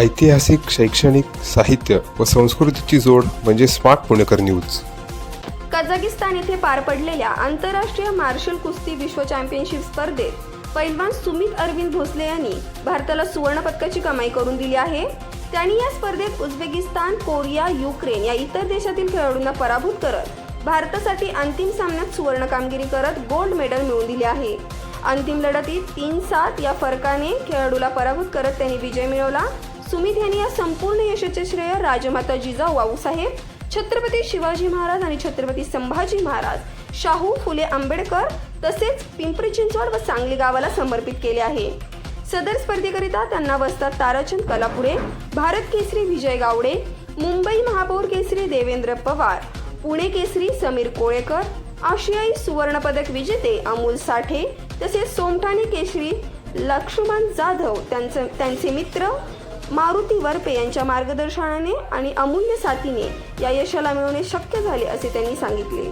ऐतिहासिक शैक्षणिक साहित्य व संस्कृतीची जोड म्हणजे स्मार्ट पुणेकर न्यूज. कझाकिस्तान येथे पार पडलेल्या आंतरराष्ट्रीय मार्शल कुस्ती विश्व चॅम्पियनशिप स्पर्धेत पैलवान सुमित अरविंद भोसले यांनी भारताला सुवर्ण पदकाची कमाई करून दिली आहे. त्यांनी या स्पर्धेत उझबेकिस्तान कोरिया युक्रेन या इतर देशातील खेळाडूंना पराभूत करत भारतासाठी अंतिम सामन्यात सुवर्ण कामगिरी करत गोल्ड मेडल मिळवून दिले आहे. अंतिम लढतीत तीन सात या फरकाने खेळाडूला पराभूत करत त्यांनी विजय मिळवला. सुमित यांनी या संपूर्ण यशाचे श्रेय राजमाता जिजाऊ वाऊसाहेब छत्रपती शिवाजी महाराज आणि छत्रपती संभाजी महाराज शाहू फुले आंबेडकर तसेच पिंपरी चिंचवड व सांगली गावाला समर्पित केले आहे. सदर स्पर्धेकरिता त्यांना वसतात ताराचंद कलापुरे भारत केसरी विजय गावडे मुंबई महापौर केसरी देवेंद्र पवार पुणे केसरी समीर कोळेकर आशियाई सुवर्णपदक विजेते अमोल साठे तसेच सोमठाणे केसरी लक्ष्मण जाधव त्यांचं त्यांचे मित्र मारुती वरपे यांच्या मार्गदर्शनाने आणि अमूल्य साथीने या यशाला मिळवणे शक्य झाले असे त्यांनी सांगितले.